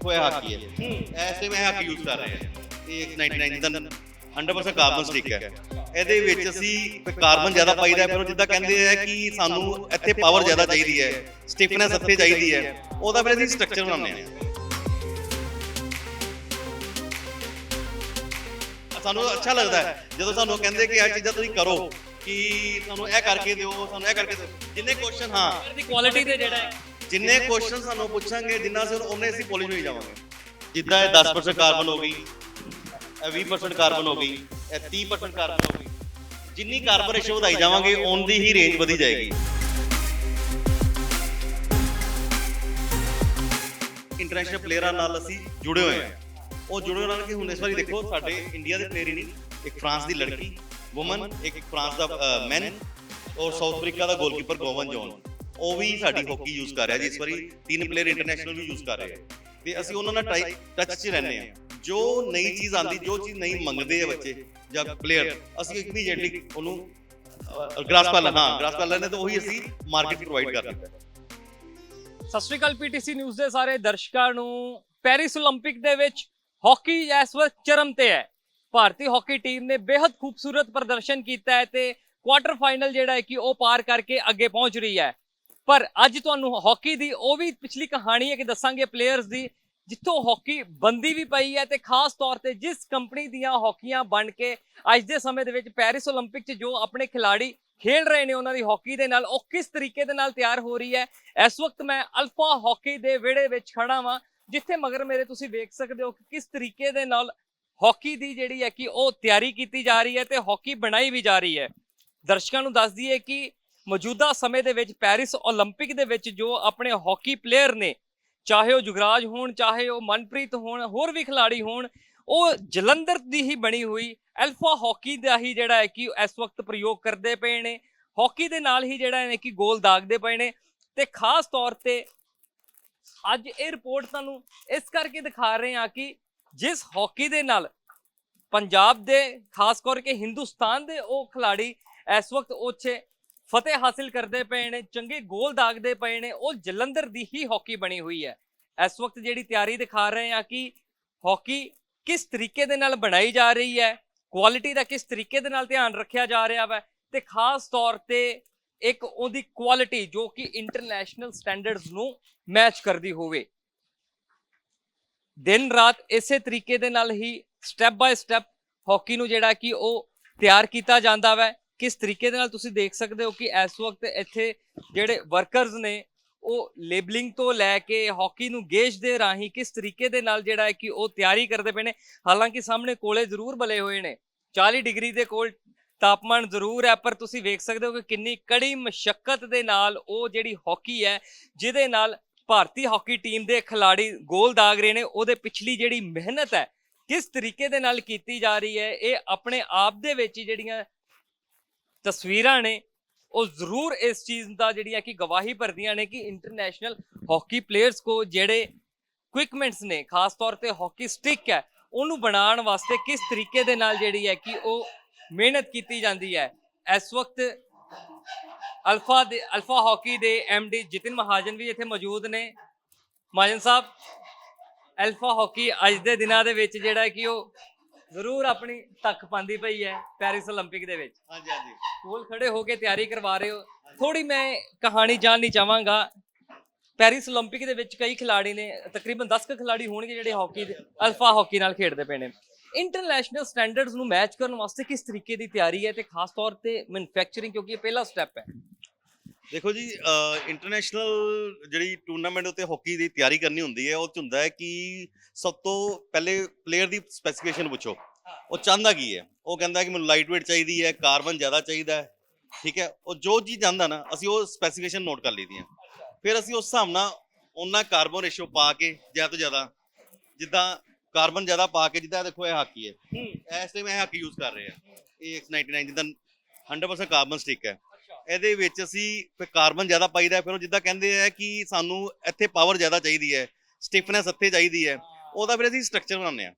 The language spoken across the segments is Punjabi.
ਇਹ ਹਾਕੀ ਹੈ। ਟਾਈਮ ਇਹ ਹਾਕੀ ਯੂਜ਼ ਕਰ ਰਹੇ ਹਾਂ। ਇਹ 99 ਦਾ 100% ਕਾਰਬਨ ਸਟਿਕ ਹੈ। ਇਹਦੇ ਵਿੱਚ ਅਸੀਂ ਕਾਰਬਨ ਜ਼ਿਆਦਾ ਪਾਈਦਾ ਹੈ, ਪਰ ਉਹ ਜਿੱਦਾਂ ਕਹਿੰਦੇ ਆ ਕਿ ਸਾਨੂੰ ਇੱਥੇ ਪਾਵਰ ਜ਼ਿਆਦਾ ਚਾਹੀਦੀ ਹੈ ਸਟਿਫਨੈਸ ਇੱਥੇ ਚਾਹੀਦੀ ਹੈ। ਉਹਦਾ ਫਿਰ ਅਸੀਂ ਸਟਰਕਚਰ ਬਣਾਉਂਦੇ ਹਾਂ। ਸਾਨੂੰ ਅੱਛਾ ਲੱਗਦਾ ਹੈ ਜਦੋਂ ਸਾਨੂੰ ਕਹਿੰਦੇ ਕਿ ਇਹ ਚੀਜ਼ਾਂ ਤੁਸੀਂ ਕਰੋ ਕਿ ਸਾਨੂੰ ਇਹ ਕਰਕੇ ਦਿਓ ਸਾਨੂੰ ਇਹ ਕਰਕੇ ਦਿਓ। ਜਿੰਨੇ ਕੁਐਸਚਨ ਹਾਂ। ਦੀ ਕੁਆਲਿਟੀ ਤੇ ਜਿਹੜਾ ਹੈ। ਜਿੰਨੇ ਕੁਐਸਚਨ ਸਾਨੂੰ ਪੁੱਛਾਂਗੇ, ਜਿੰਨਾ ਸਿਰ ਉਹਨੇ ਅਸੀਂ ਪੋਲਿਸ਼ ਹੋਈ ਜਾਵਾਂਗੇ। ਜਿੱਦਾਂ ਇਹ 10% ਕਾਰਬਨ ਹੋ ਗਈ, ਇਹ 20% ਕਾਰਬਨ ਹੋ ਗਈ, ਇਹ 30% ਕਾਰਬਨ ਹੋ ਗਈ, ਜਿੰਨੀ ਕਾਰਬਨ ਰੇਸ਼ੋ ਵਧਾਈ ਜਾਵਾਂਗੇ ਉਨ ਹੀ ਰੇਂਜ ਵਧੀ ਜਾਏਗੀ। ਇੰਟਰਨੈਸ਼ਨਲ ਪਲੇਅਰਾਂ ਨਾਲ ਅਸੀਂ ਜੁੜੇ ਹੋਏ ਹਾਂ। ਉਹ ਜੁੜੇ ਹੋਏ ਨਾਲ ਕਿ ਹੁਣ ਇਸ ਵਾਰੀ ਦੇਖੋ, ਸਾਡੇ ਇੰਡੀਆ ਦੇ ਪਲੇਅਰ ਹੀ ਨਹੀਂ, ਇੱਕ ਫਰਾਂਸ ਦੀ ਲੜਕੀ ਔਮਨ ਇੱਕ ਫਰਾਂਸ ਦਾ ਮੈਨ ਔਰ ਸਾਊਥ ਅਫਰੀਕਾ ਦਾ ਗੋਲਕੀਪਰ ਗੋਵਨ ਜੌਨ ਉਹ ਵੀ ਸਾਡੀ ਹਾਕੀ ਯੂਜ਼ ਕਰ ਰਿਹਾ ਜੀ ਇਸ ਵਾਰੀ ਤਿੰਨ ਪਲੇਅਰ ਇੰਟਰਨੈਸ਼ਨਲ ਵੀ ਯੂਜ਼ ਕਰ ਰਹੇ ਆ। ਤੇ ਅਸੀਂ ਉਹਨਾਂ ਨਾਲ ਟੱਚ 'ਚ ਰਹਿੰਦੇ ਆ। ਜੋ ਨਈ ਚੀਜ਼ ਆਂਦੀ ਜੋ ਚੀਜ਼ ਨਹੀਂ ਮੰਗਦੇ ਆ ਬੱਚੇ ਜਾਂ ਪਲੇਅਰ ਅਸੀਂ ਇਮੀਡੀਏਟਲੀ ਉਹਨੂੰ ਗ੍ਰਾਸਪਾਲਰ ਹਾਂ ਗ੍ਰਾਸਪਾਲਰ ਨੇ ਤਾਂ ਉਹੀ ਅਸੀਂ ਮਾਰਕੀਟ ਪ੍ਰੋਵਾਈਡ ਕਰ ਦਿੱਤਾ ਸਤਿ ਸ਼੍ਰੀ ਅਕਾਲ ਪੀਟੀਸੀ ਨਿਊਜ਼ ਦੇ ਸਾਰੇ ਦਰਸ਼ਕਾਂ ਨੂੰ। ਪੈਰਿਸ 올림픽 ਦੇ ਵਿੱਚ ਹਾਕੀ ਇਸ ਵਾਰ ਚਰਮ ਤੇ ਹੈ। ਭਾਰਤੀ ਹਾਕੀ ਟੀਮ ਨੇ ਬੇहद ਖੂਬਸੂਰਤ ਪ੍ਰਦਰਸ਼ਨ ਕੀਤਾ ਹੈ ਤੇ ਕੁਆਟਰ ਫਾਈਨਲ ਜਿਹੜਾ ਹੈ ਕਿ ਉਹ ਪਾਰ ਕਰਕੇ ਅੱਗੇ ਪਹੁੰਚ ਰਹੀ ਹੈ ਪਰ ਅੱਜ ਤੁਹਾਨੂੰ ਹਾਕੀ ਦੀ ਉਹ ਵੀ ਪਿਛਲੀ ਕਹਾਣੀ ਹੈ ਕਿ ਦੱਸਾਂਗੇ ਪਲੇਅਰਸ ਦੀ ਜਿੱਥੋਂ ਹਾਕੀ ਬੰਦੀ ਵੀ ਪਈ ਹੈ ਤੇ ਖਾਸ ਤੌਰ ਤੇ ਜਿਸ ਕੰਪਨੀ ਦੀਆਂ ਹਾਕੀਆਂ ਬਣ ਕੇ ਅੱਜ ਦੇ ਸਮੇਂ ਦੇ ਵਿੱਚ ਪੈਰਿਸ 올림픽 'ਚ ਜੋ ਆਪਣੇ ਖਿਲਾੜੀ ਖੇਡ ਰਹੇ ਨੇ ਉਹਨਾਂ ਦੀ ਹਾਕੀ ਦੇ ਨਾਲ ਉਹ ਕਿਸ ਤਰੀਕੇ ਦੇ ਨਾਲ ਤਿਆਰ ਹੋ ਰਹੀ ਹੈ ਇਸ ਵਕਤ ਮੈਂ ਅਲਫਾ ਹਾਕੀ ਦੇ ਵਿਹੜੇ ਵਿੱਚ ਖੜਾ ਵਾਂ ਜਿੱਥੇ ਮਗਰ ਮੇਰੇ ਤੁਸੀਂ ਵੇਖ ਸਕਦੇ ਹੋ ਕਿ ਕਿਸ ਤਰੀਕੇ ਦੇ ਨਾਲ ਹਾਕੀ ਦੀ ਜਿਹੜੀ ਹੈ ਕਿ ਉਹ ਤਿਆਰੀ ਕੀਤੀ ਜਾ ਰਹੀ ਹੈ ਤੇ ਹਾਕੀ ਬਣਾਈ ਵੀ ਜਾ ਰਹੀ ਹੈ ਦਰਸ਼ਕਾਂ ਨੂੰ ਦੱਸ ਦਈਏ ਕਿ ਮੌਜੂਦਾ ਸਮੇਂ ਦੇ ਵਿੱਚ ਪੈਰਿਸ 올림픽 ਦੇ ਵਿੱਚ ਜੋ ਆਪਣੇ ਹਾਕੀ ਪਲੇਅਰ ਨੇ ਚਾਹੇ ਉਹ ਜੁਗਰਾਜ ਹੋਣ ਚਾਹੇ ਉਹ ਮਨਪ੍ਰੀਤ ਹੋਣ ਹੋਰ ਵੀ ਖਿਲਾੜੀ ਹੋਣ ਉਹ ਜਲੰਧਰ ਦੀ ਹੀ ਬਣੀ ਹੋਈ ਅਲਫਾ ਹਾਕੀ ਦਾ ਹੀ ਜਿਹੜਾ ਹੈ ਕਿ ਇਸ ਵਕਤ ਪ੍ਰਯੋਗ ਕਰਦੇ ਪਏ ਨੇ ਹਾਕੀ ਦੇ ਨਾਲ ਹੀ ਜਿਹੜਾ ਹੈ ਕਿ ਗੋਲ ਦਾਗਦੇ ਪਏ ਨੇ ਤੇ ਖਾਸ ਤੌਰ ਤੇ ਅੱਜ ਇਹ ਰਿਪੋਰਟ ਤੁਹਾਨੂੰ ਇਸ ਕਰਕੇ ਦਿਖਾ ਰਹੇ ਹਾਂ ਕਿ ਜਿਸ ਹਾਕੀ ਦੇ ਨਾਲ ਪੰਜਾਬ ਦੇ ਖਾਸ ਕਰਕੇ ਹਿੰਦੁਸਤਾਨ ਦੇ ਉਹ ਖਿਲਾੜੀ ਇਸ ਵਕਤ ਉੱਚੇ ਫਤਿਹ ਹਾਸਿਲ ਕਰਦੇ ਪਏ ਨੇ, ਚੰਗੇ ਗੋਲ ਦਾਗਦੇ ਪਏ ਨੇ, ਉਹ ਜਲੰਧਰ ਦੀ ਹੀ ਹਾਕੀ ਬਣੀ ਹੋਈ ਹੈ। ਇਸ ਵਕਤ ਜਿਹੜੀ ਤਿਆਰੀ ਦਿਖਾ ਰਹੇ ਹਾਂ ਕਿ ਹਾਕੀ ਕਿਸ ਤਰੀਕੇ ਦੇ ਨਾਲ ਬਣਾਈ ਜਾ ਰਹੀ ਹੈ, ਕੁਆਲਿਟੀ ਦਾ ਕਿਸ ਤਰੀਕੇ ਦੇ ਨਾਲ ਧਿਆਨ ਰੱਖਿਆ ਜਾ ਰਿਹਾ ਹੈ ਤੇ ਖਾਸ ਤੌਰ ਤੇ ਇੱਕ ਉਹਦੀ ਕੁਆਲਿਟੀ ਜੋ ਕਿ ਇੰਟਰਨੈਸ਼ਨਲ ਸਟੈਂਡਰਡਸ ਨੂੰ ਮੈਚ ਕਰਦੀ ਹੋਵੇ। ਦਿਨ ਰਾਤ ਇਸੇ ਤਰੀਕੇ ਦੇ ਨਾਲ ਹੀ ਸਟੈਪ ਬਾਏ ਸਟੈਪ ਹਾਕੀ ਨੂੰ ਜਿਹੜਾ ਕਿ ਉਹ ਤਿਆਰ ਕੀਤਾ ਜਾਂਦਾ ਵੈ ਕਿਸ ਤਰੀਕੇ ਦੇ ਨਾਲ ਤੁਸੀਂ ਦੇਖ ਸਕਦੇ ਹੋ ਕਿ ਇਸ ਵਕਤ ਇੱਥੇ ਜਿਹੜੇ ਵਰਕਰਸ ਨੇ, ਉਹ ਲੇਬਲਿੰਗ ਤੋਂ ਲੈ ਕੇ ਹਾਕੀ ਨੂੰ ਗੇਜ ਦੇ ਰਾਹੀਂ ਕਿਸ ਤਰੀਕੇ ਦੇ ਨਾਲ ਜਿਹੜਾ ਹੈ ਕਿ ਉਹ ਤਿਆਰੀ ਕਰਦੇ ਪਏ ਨੇ, ਹਾਲਾਂਕਿ ਸਾਹਮਣੇ ਕੋਲੇ ਜ਼ਰੂਰ ਬਲੇ ਹੋਏ ਨੇ। 40 ਡਿਗਰੀ ਦੇ ਕੋਲ ਤਾਪਮਾਨ ਜ਼ਰੂਰ ਹੈ, ਪਰ ਤੁਸੀਂ ਵੇਖ ਸਕਦੇ ਹੋ ਕਿ ਕਿੰਨੀ ਕੜੀ ਮਸ਼ਕਤ ਦੇ ਨਾਲ ਉਹ ਜਿਹੜੀ ਹਾਕੀ ਹੈ, ਜਿਹਦੇ ਨਾਲ ਭਾਰਤੀ ਹਾਕੀ ਟੀਮ ਦੇ ਖਿਲਾੜੀ ਗੋਲ ਦਾਗ ਰਹੇ ਨੇ, ਉਹਦੇ ਪਿਛਲੀ ਜਿਹੜੀ ਮਿਹਨਤ ਹੈ, ਕਿਸ ਤਰੀਕੇ ਦੇ ਨਾਲ ਕੀਤੀ ਜਾ ਰਹੀ ਹੈ, ਇਹ ਆਪਣੇ ਆਪ ਦੇ ਵਿੱਚ ਹੀ ਜਿਹੜੀਆਂ ਤਸਵੀਰਾਂ ਨੇ, ਉਹ ਜ਼ਰੂਰ ਇਸ ਚੀਜ਼ ਦਾ ਜਿਹੜੀਆਂ ਕਿ ਗਵਾਹੀ ਭਰਦੀਆਂ ਨੇ ਕਿ ਇੰਟਰਨੈਸ਼ਨਲ ਹਾਕੀ ਪਲੇਅਰਸ ਕੋ ਜਿਹੜੇ ਇਕਵਿਪਮੈਂਟਸ ਨੇ, ਖਾਸ ਤੌਰ ਤੇ ਹਾਕੀ ਸਟਿਕ ਹੈ, ਉਹਨੂੰ ਬਣਾਉਣ ਵਾਸਤੇ ਕਿਸ ਤਰੀਕੇ ਦੇ ਨਾਲ ਜਿਹੜੀ ਹੈ ਕਿ ਉਹ ਮਿਹਨਤ ਕੀਤੀ ਜਾਂਦੀ ਹੈ। ਇਸ ਵਕਤ ਅਲਫਾ ਦੇ, ਅਲਫਾ ਹਾਕੀ ਦੇ ਡੀ ਜਿਤਨ ਮਹਾਜਨ ਵੀ ਇੱਥੇ ਮੌਜੂਦ ਨੇ। ਮਹਾਜਨ ਸਾਹਿਬ, ਅਲਫਾ ਹਾਕੀ ਅੱਜ ਦੇ ਦਿਨਾਂ ਦੇ ਵਿੱਚ ਜਿਹੜਾ ਕਿ ਉਹ ਜ਼ਰੂਰ ਆਪਣੀ ਤੱਕ ਪਾਉਂਦੀ ਪਈ ਹੈ ਪੈਰਿਸ 올림픽 ਦੇ ਵਿੱਚ ਹਾਂਜੀ ਹਾਂਜੀ ਕੋਲ ਖੜੇ ਹੋ ਕੇ ਤਿਆਰੀ ਕਰਵਾ ਰਹੇ ਹੋ ਥੋੜੀ ਮੈਂ ਕਹਾਣੀ ਜਾਣਨੀ ਚਾਹਾਂਗਾ ਪੈਰਿਸ 올림픽 ਦੇ ਵਿੱਚ ਕਈ ਖਿਲਾੜੀ ਨੇ ਤਕਰੀਬਨ 10 ਕੁ ਖਿਲਾੜੀ ਹੋਣਗੇ ਜਿਹੜੇ ਹਾਕੀ ਦੇ ਅਲਫਾ ਹਾਕੀ ਨਾਲ ਖੇਡਦੇ ਪਏ ਨੇ ਇੰਟਰਨੈਸ਼ਨਲ ਸਟੈਂਡਰਡਸ ਨੂੰ ਮੈਚ ਕਰਨ ਵਾਸਤੇ ਕਿਸ ਤਰੀਕੇ ਦੀ ਤਿਆਰੀ ਹੈ ਤੇ ਖਾਸ ਤੌਰ ਤੇ ਮੈਨੂਫੈਕਚਰਿੰਗ ਕਿਉਂਕਿ ਇਹ ਪਹਿਲਾ ਸਟੈਪ ਹੈ ਦੇਖੋ ਜੀ ਇੰਟਰਨੈਸ਼ਨਲ ਜਿਹੜੀ ਟੂਰਨਾਮੈਂਟ ਉੱਤੇ ਹਾਕੀ ਦੀ ਤਿਆਰੀ ਕਰਨੀ ਹੁੰਦੀ ਹੈ ਉਹ 'ਚ ਹੁੰਦਾ ਹੈ ਕਿ ਸਭ ਤੋਂ ਪਹਿਲੇ ਪਲੇਅਰ ਦੀ ਸਪੈਸੀਫਿਕੇਸ਼ਨ ਪੁੱਛੋ। ਉਹ ਚਾਹੁੰਦਾ ਕੀ ਹੈ? ਉਹ ਕਹਿੰਦਾ ਕਿ ਮੈਨੂੰ ਲਾਈਟ weight ਚਾਹੀਦੀ ਹੈ ਕਾਰਬਨ ਜ਼ਿਆਦਾ ਚਾਹੀਦਾ ਹੈ ਠੀਕ ਹੈ? ਉਹ ਜੋ ਚੀਜ਼ ਚਾਹੁੰਦਾ ਨਾ ਅਸੀਂ ਉਹ ਸਪੈਸੀਫਿਕੇਸ਼ਨ ਨੋਟ ਕਰ ਲਈਦੀਆਂ ਫਿਰ ਅਸੀਂ ਉਸ ਹਿਸਾਬ ਨਾਲ ਉਹਨਾਂ ਕਾਰਬਨ ਰੇਸ਼ੋ ਪਾ ਕੇ ਜ਼ਿਆਦਾ ਤੋਂ ਜ਼ਿਆਦਾ ਜਿੱਦਾਂ ਕਾਰਬਨ ਜ਼ਿਆਦਾ ਪਾ ਕੇ ਜਿੱਦਾਂ ਦੇਖੋ ਇਹ ਹਾਕੀ ਹੈ। ਇਸ ਟਾਈਮ ਇਹ ਹਾਕੀ ਯੂਜ਼ ਕਰ ਰਹੇ ਆ। ਇਹ 99 ਜਿੱਦਾਂ 100% ਕਾਰਬਨ ਸਟਿਕ ਹੈ। ਇਹਦੇ ਵਿੱਚ ਅਸੀਂ ਫਿਰ ਕਾਰਬਨ ਜ਼ਿਆਦਾ ਪਾਈਦਾ ਫਿਰ ਉਹ ਜਿੱਦਾਂ ਕਹਿੰਦੇ ਆ ਕਿ ਸਾਨੂੰ ਇੱਥੇ ਪਾਵਰ ਜ਼ਿਆਦਾ ਚਾਹੀਦੀ ਹੈ ਸਟਿਫਨੈਸ ਇੱਥੇ ਚਾਹੀਦੀ ਹੈ ਉਹਦਾ ਫਿਰ ਅਸੀਂ ਸਟਰਕਚਰ ਬਣਾਉਂਦੇ ਆ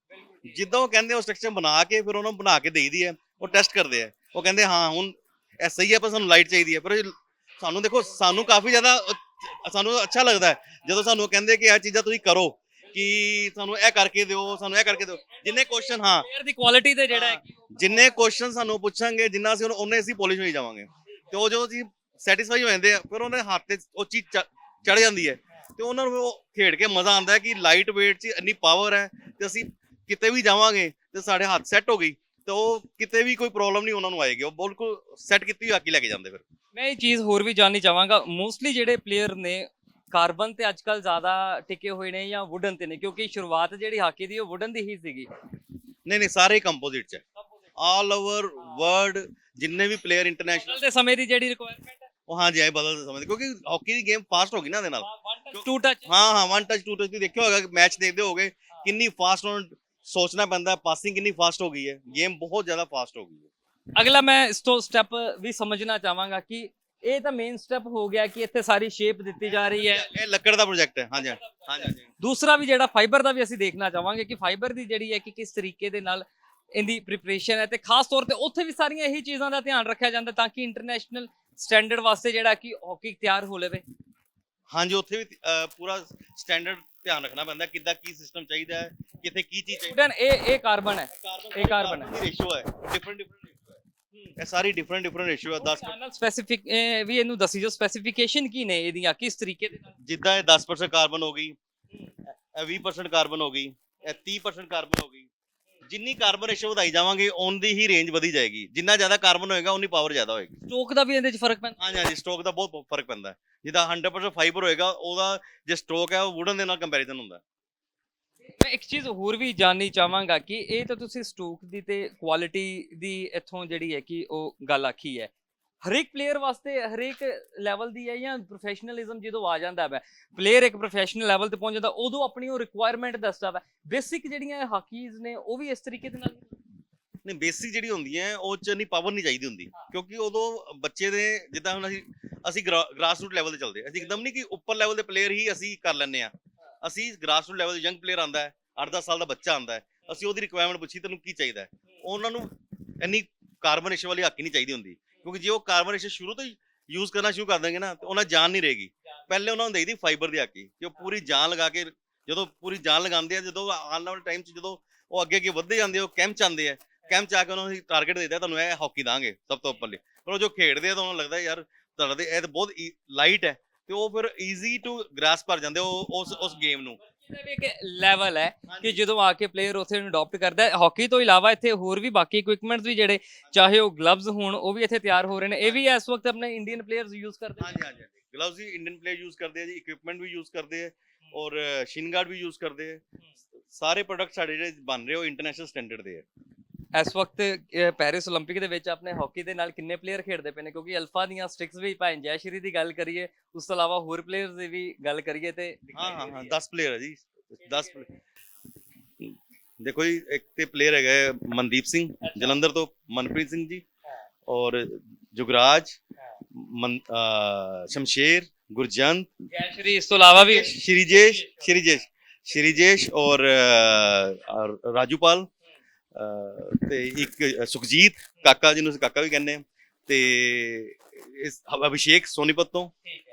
ਜਿੱਦਾਂ ਉਹ ਕਹਿੰਦੇ ਉਹ ਸਟਰਕਚਰ ਬਣਾ ਕੇ ਫਿਰ ਉਹਨੂੰ ਬਣਾ ਕੇ ਦੇਈਦੀ ਹੈ ਉਹ ਟੈਸਟ ਕਰਦੇ ਆ। ਉਹ ਕਹਿੰਦੇ ਹਾਂ ਹੁਣ ਇਹ ਸਹੀ ਹੈ ਪਰ ਸਾਨੂੰ ਲਾਈਟ ਚਾਹੀਦੀ ਹੈ। ਪਰ ਸਾਨੂੰ ਦੇਖੋ ਸਾਨੂੰ ਕਾਫੀ ਜ਼ਿਆਦਾ ਸਾਨੂੰ ਅੱਛਾ ਲੱਗਦਾ ਹੈ। ਜਦੋਂ ਸਾਨੂੰ ਕਹਿੰਦੇ ਕਿ ਇਹ ਚੀਜ਼ਾਂ ਤੁਸੀਂ ਕਰੋ ਕਿ ਸਾਨੂੰ ਇਹ ਕਰਕੇ ਦਿਓ ਸਾਨੂੰ ਇਹ ਕਰਕੇ ਦਿਓ ਜਿੰਨੇ ਕੁਐਸਚਨ ਹਾਂ। ਪਲੇਅਰ ਦੀ ਕੁਆਲਿਟੀ ਤੇ ਜਿਹੜਾ ਜਿੰਨੇ ਕੁਐਸਚਨ ਸਾਨੂੰ ਪੁੱਛਾਂਗੇ ਜਿੰਨਾ ਅਸੀਂ ਉਹਨੇ ਅਸੀਂ ਪੋਲਿਸ਼ ਹੋਈ ਜਾਵਾਂਗੇ। ਤੇ ਉਹ ਜਦੋਂ ਅਸੀਂ ਸੈਟੀਸਫਾਈ ਹੋ ਜਾਂਦੇ ਆ ਫਿਰ ਉਹਨੇ ਹੱਥ ਤੇ ਉਹ ਚੀਜ਼ ਚੜ ਜਾਂਦੀ ਹੈ। ਤੇ ਉਹਨਾਂ ਨੂੰ ਉਹ ਖੇਡ ਕੇ ਮਜ਼ਾ ਆਉਂਦਾ ਹੈ ਕਿ ਲਾਈਟ weight 'ਚ ਇੰਨੀ ਪਾਵਰ ਹੈ ਤੇ ਅਸੀਂ ਕਿਤੇ ਵੀ ਜਾਵਾਂਗੇ ਤੇ ਸਾਡੇ ਹੱਥ ਸੈੱਟ ਹੋ ਗਈ ਤੇ ਉਹ ਕਿਤੇ ਵੀ ਕੋਈ ਪ੍ਰੋਬਲਮ ਨਹੀਂ ਉਹਨਾਂ ਨੂੰ ਆਏਗੀ। ਉਹ ਬਿਲਕੁਲ ਸੈੱਟ ਕੀਤੀ ਹੋਈ ਹਾਕੀ ਲੈ ਕੇ ਜਾਂਦੇ ਫਿਰ। ਮੈਂ ਇਹ ਚੀਜ਼ ਹੋਰ ਵੀ ਜਾਣਨੀ ਚਾਹਾਂਗਾ। ਮੋਸਟਲੀ ਜਿਹੜੇ ਪਲੇਅਰ ਨੇ ਕਾਰਬਨ ਤੇ ਅੱਜਕੱਲ ਜ਼ਿਆਦਾ ਟਿਕੇ ਹੋਏ ਨੇ ਜਾਂ ਵੁਡਨ ਤੇ ਨੇ ਕਿਉਂਕਿ ਸ਼ੁਰੂਆਤ ਜਿਹੜੀ ਹਾਕੀ ਦੀ ਉਹ ਵੁਡਨ ਦੀ ਹੀ ਸੀਗੀ। ਨਹੀਂ ਨਹੀਂ ਸਾਰੇ ਕੰਪੋਜ਼ਿਟ 'ਚ ਆਲ ਓਵਰ ਵਰਲਡ ਜਿੰਨੇ ਵੀ ਪਲੇਅਰ ਇੰਟਰਨੈਸ਼ਨਲ ਦੇ ਸਮੇਂ ਦੀ ਜਿਹੜੀ ਰਿਕੁਆਇਰਮੈਂਟ ਹੈ। ਉਹ ਹਾਂਜੀ ਆਏ ਬਦਲਦੇ ਸਮੇਂ ਦੇ ਕਿਉਂਕਿ ਹਾਕੀ ਦੀ ਗੇਮ ਫਾਸਟ ਹੋ ਗਈ ਨਾ ਇਹਦੇ ਨਾਲ। ਟੂ ਟੱਚ ਹਾਂ ਹਾਂ ਵਨ ਟੱਚ ਟੂ ਟੱਚ ਵੀ ਦੇਖਿਆ ਹੋਗਾ ਮੈਚ ਦੇਖਦੇ ਹੋਗੇ ਕਿੰਨੀ ਫਾਸਟ ਹੁਣ ਸੋਚਣਾ ਪੈਂਦਾ ਪਾਸਿੰਗ ਕਿੰਨੀ ਫਾਸਟ ਹੋ ਗਈ ਹੈ। ਗੇਮ ਬਹੁਤ ਜ਼ਿਆਦਾ ਫਾਸਟ ਹੋ ਗਈ ਹੈ। ਅਗਲਾ ਮੈਂ ਇਸ ਤੋਂ ਸਟੈਪ ਵੀ ਸਮਝਣਾ ਚਾਹਾਂਗਾ ਕਿ ਇਹ ਤਾਂ ਮੇਨ ਸਟੈਪ ਹੋ ਗਿਆ ਕਿ ਇੱਥੇ ਸਾਰੀ ਸ਼ੇਪ ਦਿੱਤੀ ਜਾ ਰਹੀ ਹੈ। ਇਹ ਲੱਕੜ ਦਾ ਪ੍ਰੋਜੈਕਟ ਹੈ ਹਾਂਜੀ ਹਾਂਜੀ ਦੂਸਰਾ ਵੀ ਜਿਹੜਾ ਫਾਈਬਰ ਦਾ ਵੀ ਅਸੀਂ ਦੇਖਣਾ ਚਾਹਾਂਗੇ ਕਿ ਫਾਈਬਰ ਦੀ ਜਿਹੜੀ ਹੈ ਕਿ ਕਿਸ ਤਰੀਕੇ ਦੇ ਨਾਲ ਇਹਦੀ ਪ੍ਰੀਪਰੇਸ਼ਨ ਹੈ ਤੇ ਖਾਸ ਤੌਰ ਤੇ ਉੱਥੇ ਵੀ ਸਾਰੀਆਂ ਇਹੀ ਚੀਜ਼ਾਂ ਦਾ ਧਿਆਨ ਰੱਖਿਆ ਜਾਂਦਾ ਤਾਂ ਕਿ ਇੰਟਰਨੈਸ਼ਨਲ ਸਟੈਂਡਰਡ ਵਾਸਤੇ ਜਿਹੜਾ ਕਿ ਹਾਕੀ ਤਿਆਰ ਹੋ ਲਵੇ। ਹਾਂਜੀ ਉੱਥੇ ਵੀ ਅਹ, ਪੂਰਾ ਸਟੈਂਡਰਡ ਧਿਆਨ ਰੱਖਣਾ ਪੈਂਦਾ ਕਿੱਦਾਂ ਕੀ ਸਿਸਟਮ ਚਾਹੀਦਾ ਹੈ ਕਿੱਥੇ ਕੀ ਚੀਜ਼ ਚਾਹੀਦੀ ਵੁਡਨ ਇਹ ਇਹ ਕਾਰਬਨ ਹੈ ਇਹ carbon ਹੈ। ਰੇਸ਼ੋ ਹੈ ਡਿਫਰੈਂਟ ਡਿਫਰੈਂਟ ਇਹ ਸਾਰੀ ਡਿਫਰੈਂਟ ਡਿਫਰੈਂਟ ਰੇਸ਼ੋ ਹੈ 10 ਚੈਨਲ ਸਪੈਸੀਫਿਕ ਵੀ ਇਹਨੂੰ ਦੱਸੀ ਜੋ ਸਪੈਸੀਫਿਕੇਸ਼ਨ ਕੀ ਨੇ ਇਹਦੀਆਂ ਕਿਸ ਤਰੀਕੇ ਦੇ ਨਾਲ? ਜਿੱਦਾਂ ਇਹ 10% ਕਾਰਬਨ ਹੋ ਗਈ ਇਹ 20% ਕਾਰਬਨ ਹੋ ਗਈ ਇਹ 30% ਕਾਰਬਨ ਹੋ ਗਈ ਜਿੰਨੀ ਕਾਰਬਨ ਰੇਸ਼ੋ ਵਧਾਈ ਜਾਵਾਂਗੇ ਉਹਦੀ ਹੀ ਰੇਂਜ ਵਧੀ ਜਾਏਗੀ। ਜਿੰਨਾ ਜ਼ਿਆਦਾ ਕਾਰਬਨ ਹੋਏਗਾ ਉਨੀ ਪਾਵਰ ਜ਼ਿਆਦਾ ਹੋਏਗੀ। ਸਟੋਕ ਦਾ ਵੀ ਇਹਦੇ 'ਚ ਫ਼ਰਕ ਪੈਂਦਾ। ਹਾਂਜੀ ਹਾਂਜੀ ਸਟ੍ਰੋਕ ਦਾ ਬਹੁਤ ਫ਼ਰਕ ਪੈਂਦਾ ਹੈ। ਜਿੱਦਾਂ 100% ਫਾਈਬਰ ਹੋਏਗਾ ਉਹਦਾ ਜੇ ਸਟ੍ਰੋਕ ਹੈ ਉਹ ਵੁਡਨ ਦੇ ਨਾਲ ਕੰਪੈਰੀਜ਼ਨ ਹੁੰਦਾ ਹੈ। ਮੈਂ ਇੱਕ ਚੀਜ਼ ਹੋਰ ਵੀ ਜਾਣਨੀ ਚਾਹਾਂਗਾ ਕਿ ਇਹ ਤਾਂ ਤੁਸੀਂ ਸਟੋਕ ਦੀ ਤੇ ਕੁਆਲਿਟੀ ਦੀ ਇੱਥੋਂ ਜਿਹੜੀ ਹੈ ਕਿ ਉਹ ਗੱਲ ਆਖੀ ਹੈ। ਹਰੇਕ ਪਲੇਅਰ ਵਾਸਤੇ ਹਰੇਕ ਲੈਵਲ ਦੀ ਹੈ ਜਾਂ ਪ੍ਰੋਫੈਸ਼ਨਲਿਜ਼ਮ ਜਦੋਂ ਆ ਜਾਂਦਾ ਹੈ ਪਲੇਅਰ ਇੱਕ ਪ੍ਰੋਫੈਸ਼ਨਲ ਲੈਵਲ ਤੇ ਪਹੁੰਚ ਜਾਂਦਾ ਉਦੋਂ ਆਪਣੀ ਉਹ ਰਿਕੁਆਇਰਮੈਂਟ ਦੱਸਦਾ ਹੈ ਬੇਸਿਕ ਜਿਹੜੀਆਂ ਹਾਕੀਜ਼ ਨੇ ਉਹ ਵੀ ਇਸ ਤਰੀਕੇ ਦੇ ਨਾਲ ਨਹੀਂ ਬੇਸਿਕ ਜਿਹੜੀ ਹੁੰਦੀ ਹੈ ਉਹ ਚ ਨਹੀਂ ਪਾਵਰ ਨਹੀਂ ਚਾਹੀਦੀ ਹੁੰਦੀ ਕਿਉਂਕਿ ਉਦੋਂ ਬੱਚੇ ਦੇ ਜਿੱਦਾਂ ਹੁਣ ਅਸੀਂ ਅਸੀਂ ਗ੍ਰਾਸ ਰੂਟ ਲੈਵਲ ਤੇ ਚੱਲਦੇ। ਅਸੀਂ ਇੱਕਦਮ ਨਹੀਂ ਕਿ ਉੱਪਰ ਲੈਵਲ ਦੇ ਪਲੇਅਰ ਹੀ ਅਸੀਂ ਕਰ ਲੈਂਦੇ ਆ ਅਸੀਂ ਗ੍ਰਾਸ ਰੂਟ ਲੈਵਲ ਦੇ ਯੰਗ ਪਲੇਅਰ ਆਂਦਾ ਹੈ 8-10 ਸਾਲ ਦਾ ਬੱਚਾ ਆਂਦਾ ਹੈ ਅਸੀਂ ਉਹਦੀ ਰਿਕੁਆਇਰਮੈਂਟ ਪੁੱਛੀ ਤੈਨੂੰ ਕੀ ਚਾਹੀਦਾ ਉਹਨਾਂ ਨੂੰ ਇੰਨੀ ਕਾਰਬਨ ਇਸ਼ੂ ਵਾਲੀ ਹਾਕੀ ਨਹੀਂ ਚਾਹੀਦੀ ਹੁੰਦੀ। ਕਿਉਂਕਿ ਜੇ ਉਹ ਕਾਰਬਨ ਇਸ਼ੂ ਸ਼ੁਰੂ ਤੋਂ ਹੀ ਯੂਜ਼ ਕਰਨਾ ਸ਼ੁਰੂ ਕਰ ਦੇਣਗੇ ਨਾ, ਤੇ ਉਹਨਾਂ ਜਾਨ ਨਹੀਂ ਰਹੇਗੀ। ਪਹਿਲੇ ਉਹਨਾਂ ਨੂੰ ਦੇਈਦੀ ਫਾਈਬਰ ਦੀ ਆਕੀ ਕਿ ਉਹ ਪੂਰੀ ਜਾਨ ਲਗਾ ਕੇ, ਜਦੋਂ ਪੂਰੀ ਜਾਨ ਲਗਾਉਂਦੇ ਆ, ਜਦੋਂ ਆਉਣ ਵਾਲੇ ਟਾਈਮ 'ਚ ਜਦੋਂ ਉਹ ਅੱਗੇ ਅੱਗੇ ਵੱਧਦੇ ਜਾਂਦੇ ਆ, ਉਹ ਕੈਂਪ 'ਚ ਆਉਂਦੇ ਆ ਕੈਂਪ 'ਚ ਆ ਕੇ ਉਹਨਾਂ ਨੂੰ ਟਾਰਗੇਟ ਦੇਦਾ ਤੁਹਾਨੂੰ ਇਹ ਹਾਕੀ ਦਾਂਗੇ, ਸਭ ਤੋਂ ਉੱਪਰਲੀ। ਪਰ ਉਹ ਜੋ ਖੇਡਦੇ ਆ ਤਾਂ ਉਹਨਾਂ ਨੂੰ ਲੱਗਦਾ ਯਾਰ ਤੁਹਾਡਾ ਤੇ ਇਹ ਤਾਂ ਬਹੁਤ e-, ਲਾਈਟ ਹੈ, ਤੇ ਉਹ ਫਿਰ ਈਜ਼ੀ ਟੂ ਗ੍ਰਾਸ ਕਰ ਜਾਂਦੇ ਉਹ, ਉਸ ਉਸ ਗੇਮ ਨੂੰ। ਇਹਦਾ ਵੀ ਇੱਕ ਲੈਵਲ ਹੈ ਕਿ ਜਦੋਂ ਆ ਕੇ ਪਲੇਅਰ ਉੱਥੇ ਨੂੰ ਅਡਾਪਟ ਕਰਦਾ ਹੈ ਹਾਕੀ ਤੋਂ ਇਲਾਵਾ ਇੱਥੇ ਹੋਰ ਵੀ ਬਾਕੀ ਇਕਵਿਪਮੈਂਟਸ ਵੀ ਜਿਹੜੇ ਚਾਹੇ ਉਹ ਗਲਵਜ਼ ਹੋਣ ਉਹ ਵੀ ਇੱਥੇ ਤਿਆਰ ਹੋ ਰਹੇ ਨੇ। ਇਹ ਵੀ ਇਸ ਵਕਤ ਆਪਣੇ ਇੰਡੀਅਨ ਪਲੇਅਰਸ ਯੂਜ਼ ਕਰਦੇ ਹਾਂਜੀ ਹਾਂਜੀ ਗਲਵਜ਼ ਵੀ ਇੰਡੀਅਨ ਪਲੇਅਰ ਯੂਜ਼ ਕਰਦੇ ਆ ਜੀ ਇਕਵਿਪਮੈਂਟ ਵੀ ਯੂਜ਼ ਕਰਦੇ ਆ ਔਰ ਸ਼ਿਨ ਗਾਰਡ ਵੀ ਯੂਜ਼ ਕਰਦੇ ਆ। ਸਾਰੇ ਪ੍ਰੋਡਕਟ ਸਾਡੇ ਜਿਹੜੇ ਬਣ ਰਹੇ ਉਹ ਇੰਟਰਨੈਸ਼ਨਲ ਸਟੈਂਡਰਡ ਦੇ ਆ। ਇਸ ਵਕਤ ਅਹ, ਪੈਰਿਸ 올림픽 ਦੇ ਵਿੱਚ ਆਪਣੇ ਹਾਕੀ ਦੇ ਨਾਲ ਕਿੰਨੇ ਪਲੇਅਰ ਖੇਡਦੇ ਪਏ ਨੇ ਕਿਉਂਕਿ ਅਲਫਾ ਦੀਆਂ ਸਟਿਕਸ ਵੀ ਭਾਈ ਜੈਸ਼ਰੀ ਦੀ ਗੱਲ ਕਰੀਏ ਉਸ ਤੋਂ ਇਲਾਵਾ ਹੋਰ ਪਲੇਅਰਸ ਦੀ ਵੀ ਗੱਲ ਕਰੀਏ ਤੇ ਹਾਂ ਹਾਂ ਹਾਂ 10 ਪਲੇਅਰ ਹੈ ਜੀ 10 ਦੇਖੋ ਜੀ ਇੱਕ ਤੇ ਪਲੇਅਰ ਹੈਗਾ ਹੈ ਮਨਦੀਪ ਸਿੰਘ ਜਲੰਧਰ ਤੋਂ ਮਨਪ੍ਰੀਤ ਸਿੰਘ ਜੀ ਔਰ ਜੁਗਰਾਜ ਮਨ ਅਹ ਸ਼ਮਸ਼ੇਰ ਗੁਰਜੰਤ ਜੈਸ਼ਰੀ ਇਸ ਤੋਂ ਇਲਾਵਾ ਵੀ ਸ਼੍ਰੀਜੇਸ਼ ਸ਼੍ਰੀਜੇਸ਼ ਸ਼੍ਰੀਜੇਸ਼ ਔਰ ਅਹ, ਔਰ ਰਾਜੂਪਾਲ ਅਹ, ਤੇ ਇੱਕ ਸੁਖਜੀਤ ਕਾਕਾ ਜਿਹਨੂੰ ਅਸੀਂ ਕਾਕਾ ਵੀ ਕਹਿੰਦੇ ਹਾਂ ਤੇ ਇਸ ਅਭਿਸ਼ੇਕ ਸੋਨੀਪਤ ਤੋਂ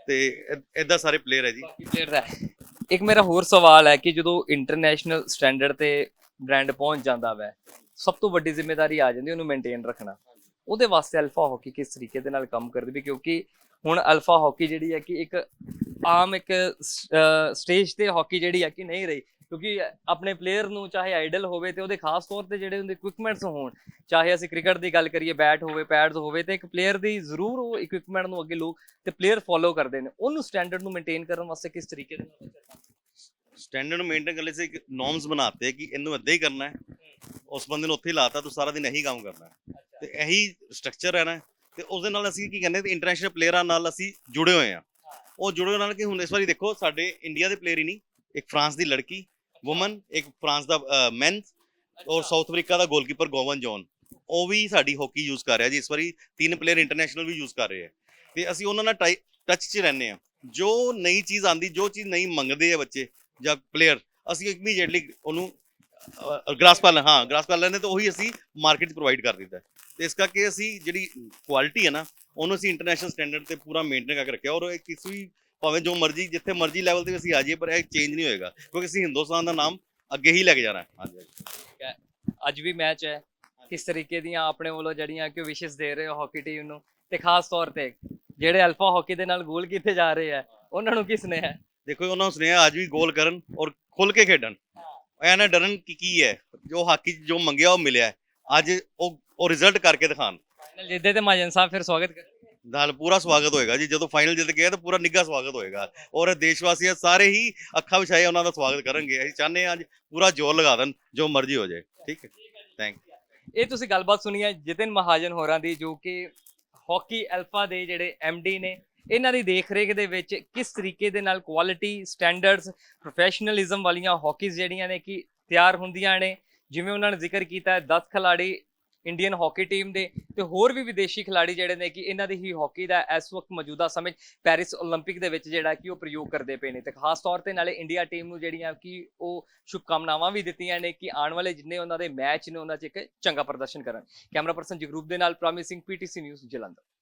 ਤੇ ਇਦਾਂ ਸਾਰੇ ਪਲੇਅਰ ਹੈ ਜੀ। ਪਲੇਅਰ ਦਾ ਹੈ। ਇੱਕ ਮੇਰਾ ਹੋਰ ਸਵਾਲ ਹੈ ਕਿ ਜਦੋਂ ਇੰਟਰਨੈਸ਼ਨਲ ਸਟੈਂਡਰਡ ਤੇ ਬ੍ਰਾਂਡ ਪਹੁੰਚ ਜਾਂਦਾ ਵੈ ਸਭ ਤੋਂ ਵੱਡੀ ਜ਼ਿੰਮੇਵਾਰੀ ਆ ਜਾਂਦੀ ਉਹਨੂੰ ਮੇਨਟੇਨ ਰੱਖਣਾ। ਉਹਦੇ ਵਾਸਤੇ ਅਲਫਾ ਹਾਕੀ ਕਿਸ ਤਰੀਕੇ ਦੇ ਨਾਲ ਕੰਮ ਕਰਦੀ ਵੀ ਕਿਉਂਕਿ ਹੁਣ ਅਲਫਾ ਹਾਕੀ ਜਿਹੜੀ ਹੈ ਕਿ ਇੱਕ ਆਮ ਇੱਕ ਸਟੇਜ ਤੇ ਹਾਕੀ ਜਿਹੜੀ ਹੈ ਕਿ ਨਹੀਂ ਰਹੀ ਕਿਉਂਕਿ ਆਪਣੇ ਪਲੇਅਰ ਨੂੰ ਚਾਹੇ ਆਈਡਲ ਹੋਵੇ ਤੇ ਉਹਦੇ ਖਾਸ ਤੌਰ ਤੇ ਜਿਹੜੇ ਉਹਦੇ ਇਕਵਿਪਮੈਂਟਸ ਹੋਣ ਚਾਹੇ ਅਸੀਂ ਕ੍ਰਿਕਟ ਦੀ ਗੱਲ ਕਰੀਏ ਬੈਟ ਹੋਵੇ ਪੈਡਸ ਹੋਵੇ ਤੇ ਇੱਕ ਪਲੇਅਰ ਦੀ ਜ਼ਰੂਰ ਉਹ ਇਕਵਿਪਮੈਂਟ ਨੂੰ ਅੱਗੇ ਲੋਕ ਤੇ ਪਲੇਅਰ ਫੋਲੋ ਕਰਦੇ ਨੇ। ਉਹਨੂੰ ਸਟੈਂਡਰਡ ਨੂੰ ਮੇਨਟੇਨ ਕਰਨ ਵਾਸਤੇ ਕਿਸ ਤਰੀਕੇ ਦੇ ਨਾਲ ਸਟੈਂਡਰਡ ਨੂੰ ਮੇਨਟੇਨ ਕਰਨ ਲਈ ਸੇ ਇੱਕ ਨੋਰਮਸ ਬਣਾਤੇ ਕਿ ਇਹਨੂੰ ਏਦਾਂ ਹੀ ਕਰਨਾ ਹੈ। ਉਸ ਬੰਦੇ ਨੂੰ ਉੱਥੇ ਹੀ ਲਾਤਾ ਤੂੰ ਸਾਰਾ ਦਿਨ ਇਹੀ ਕੰਮ ਕਰਨਾ ਤੇ ਇਹੀ ਸਟਰਕਚਰ ਹੈ। ਨਾ ਤੇ ਉਸ ਦੇ ਨਾਲ ਅਸੀਂ ਕੀ ਕਹਿੰਦੇ ਤੇ ਇੰਟਰਨੈਸ਼ਨਲ ਪਲੇਅਰਾਂ ਨਾਲ ਅਸੀਂ ਜੁੜੇ ਹੋਏ ਆ ਉਹ ਜੁੜੇ ਨਾਲ ਕਿ ਹੁਣ ਇਸ ਵਾਰੀ ਦੇਖੋ ਸਾਡੇ ਇੰਡੀਆ ਦੇ ਪਲੇਅਰ ਹੀ ਨਹੀਂ ਇੱਕ ਫਰਾਂਸ ਦੀ ਲੜਕੀ ਔਮਨ ਇੱਕ ਫਰਾਂਸ ਦਾ ਮੈਨ ਔਰ ਸਾਊਥ ਅਫਰੀਕਾ ਦਾ ਗੋਲਕੀਪਰ ਗੋਵਨ ਜੌਨ ਉਹ ਵੀ ਸਾਡੀ ਹਾਕੀ ਯੂਜ਼ ਕਰ ਰਿਹਾ ਜੀ। ਇਸ ਵਾਰੀ ਤਿੰਨ ਪਲੇਅਰ ਇੰਟਰਨੈਸ਼ਨਲ ਵੀ ਯੂਜ਼ ਕਰ ਰਹੇ ਆ। ਤੇ ਅਸੀਂ ਉਹਨਾਂ ਨਾਲ ਟੱਚ 'ਚ ਰਹਿੰਦੇ ਆ। ਜੋ ਨਈ ਚੀਜ਼ ਆਂਦੀ ਜੋ ਚੀਜ਼ ਨਹੀਂ ਮੰਗਦੇ ਆ ਬੱਚੇ ਜਾਂ ਪਲੇਅਰ ਅਸੀਂ ਇਮੀਡੀਏਟਲੀ ਉਹਨੂੰ ਗ੍ਰਾਸ ਲੈ ਹਾਂ ਗ੍ਰਾਸ ਕਰ ਲੈਂਦੇ ਤਾਂ ਉਹੀ ਅਸੀਂ ਮਾਰਕੀਟ 'ਚ ਪ੍ਰੋਵਾਈਡ ਕਰ ਦਿੰਦਾ ਤੇ ਇਸ ਕਰਕੇ ਅਸੀਂ ਜਿਹੜੀ ਕੁਆਲਿਟੀ ਹੈ ਨਾ ਉਹਨੂੰ ਅਸੀਂ ਇੰਟਰਨੈਸ਼ਨਲ ਸਟੈਂਡਰਡ ਤੇ ਪੂਰਾ ਮੇਨਟੇਨ ਕਰਕੇ ਰੱਖਿਆ। ਔਰ ਇਹ ਕਿਸੇ ਵੀ ਭਾਵੇਂ ਜੋ ਮਰਜ਼ੀ ਜਿੱਥੇ ਮਰਜ਼ੀ ਲੈਵਲ ਤੇ ਅਸੀਂ ਆ ਜਾਈਏ ਪਰ ਇਹ ਚੇਂਜ ਨਹੀਂ ਹੋਏਗਾ ਕਿਉਂਕਿ ਅਸੀਂ ਹਿੰਦੁਸਤਾਨ ਦਾ ਨਾਮ ਅੱਗੇ ਹੀ ਲੈ ਕੇ ਜਾਣਾ ਹੈ। ਹਾਂਜੀ ਅੱਜ ਵੀ ਮੈਚ ਹੈ। ਕਿਸ ਤਰੀਕੇ ਦੀਆਂ ਆਪਣੇ ਵੱਲੋਂ ਜਿਹੜੀਆਂ ਕਿ ਵਿਸ਼ੇਸ ਦੇ ਰਹੇ ਹੋ ਹਾਕੀ ਟੀਮ ਨੂੰ ਤੇ ਖਾਸ ਤੌਰ ਤੇ ਜਿਹੜੇ ਅਲਫਾ ਹਾਕੀ ਦੇ ਨਾਲ ਗੋਲ ਕੀਤੇ ਜਾ ਰਹੇ ਆ ਉਹਨਾਂ ਨੂੰ ਕਿਸ ਨੇ ਹੈ? ਦੇਖੋ ਉਹਨਾਂ ਨੂੰ ਸੁਨੇਹਾ ਅੱਜ ਵੀ ਗੋਲ ਕਰਨ ਔਰ ਖੁੱਲ ਕੇ ਖੇਡਣ। ਐ ਨਾ ਡਰਨ ਕਿ ਕੀ ਹੈ ਜੋ ਹਾਕੀ ਜੋ ਮੰਗਿਆ ਉਹ ਮਿਲਿਆ। ਅੱਜ ਉਹ ਉਹ ਰਿਜ਼ਲਟ ਕਰਕੇ ਦਿਖਾਣ ਫਾਈਨਲ ਜਿੱਦੇ ਤੇ ਮਾਜਨ ਸਾਹਿਬ ਫਿਰ ਸਵਾਗਤ ਨਾਲ ਪੂਰਾ ਸਵਾਗਤ ਹੋਏਗਾ ਜੀ। ਜਦੋਂ ਫਾਈਨਲ ਜਿੱਤ ਗਏ ਤਾਂ ਪੂਰਾ ਨਿੱਘਾ ਸਵਾਗਤ ਹੋਏਗਾ। ਔਰ ਦੇਸ਼ ਵਾਸੀ ਸਾਰੇ ਹੀ ਅੱਖਾਂ ਵਿਛਾਏ ਉਹਨਾਂ ਦਾ ਸਵਾਗਤ ਕਰਨਗੇ। ਅਸੀਂ ਚਾਹੁੰਦੇ ਹਾਂ ਅੱਜ ਪੂਰਾ ਜ਼ੋਰ ਲਗਾ ਦੇਣ, ਜੋ ਮਰਜ਼ੀ ਹੋ ਜਾਏ। ਠੀਕ ਹੈ? ਥੈਂਕ ਇਹ ਤੁਸੀਂ ਗੱਲਬਾਤ ਸੁਣੀ ਹੈ ਜਿਤਨ ਮਹਾਜਨ ਹੋਰਾਂ ਦੀ, ਜੋ ਕਿ ਹਾਕੀ ਐਲਫਾ ਦੇ ਜਿਹੜੇ ਡੀ ਨੇ, ਇਹਨਾਂ ਦੀ ਦੇਖਰੇਖ ਦੇ ਵਿੱਚ ਕਿਸ ਤਰੀਕੇ ਦੇ ਨਾਲ ਕੁਆਲਿਟੀ ਸਟੈਂਡਰਡਸ ਪ੍ਰੋਫੈਸ਼ਨਲਿਜ਼ਮ ਵਾਲੀਆਂ ਹਾਕੀਜ਼ ਜਿਹੜੀਆਂ ਨੇ ਕਿ ਤਿਆਰ ਹੁੰਦੀਆਂ ਨੇ। ਜਿਵੇਂ ਉਹਨਾਂ ਨੇ ਜ਼ਿਕਰ ਕੀਤਾ ਹੈ 10 ਖਿਲਾੜੀ ਇੰਡੀਅਨ ਹਾਕੀ ਟੀਮ ਦੇ ਤੇ ਹੋਰ ਵੀ ਵਿਦੇਸ਼ੀ ਖਿਲਾੜੀ ਜਿਹੜੇ ਨੇ ਕਿ ਇਹਨਾਂ ਦੀ ਹੀ ਹਾਕੀ ਦਾ ਇਸ ਵਕਤ ਮੌਜੂਦਾ ਸਮੇਂ 'ਚ ਪੈਰਿਸ 올림픽 ਦੇ ਵਿੱਚ ਜਿਹੜਾ ਕਿ ਉਹ ਪ੍ਰਯੋਗ ਕਰਦੇ ਪਏ ਨੇ ਤੇ ਖਾਸ ਤੌਰ ਤੇ ਨਾਲੇ ਇੰਡੀਆ ਟੀਮ ਨੂੰ ਜਿਹੜੀਆਂ ਕਿ ਉਹ ਸ਼ੁਭਕਾਮਨਾਵਾਂ ਵੀ ਦਿੱਤੀਆਂ ਨੇ ਕਿ ਆਉਣ ਵਾਲੇ ਜਿੰਨੇ ਉਹਨਾਂ ਦੇ ਮੈਚ ਨੇ ਉਹਨਾਂ 'ਚ ਇੱਕ ਚੰਗਾ ਪ੍ਰਦਰਸ਼ਨ ਕਰਨ ਕੈਮਰਾ ਪਰਸਨ ਜਗਰੂਪ ਦੇ ਨਾਲ ਪ੍ਰੋਮਿਸਿੰਗ ਪੀਟੀਸੀ ਨਿਊਜ਼ ਜਲੰਧਰ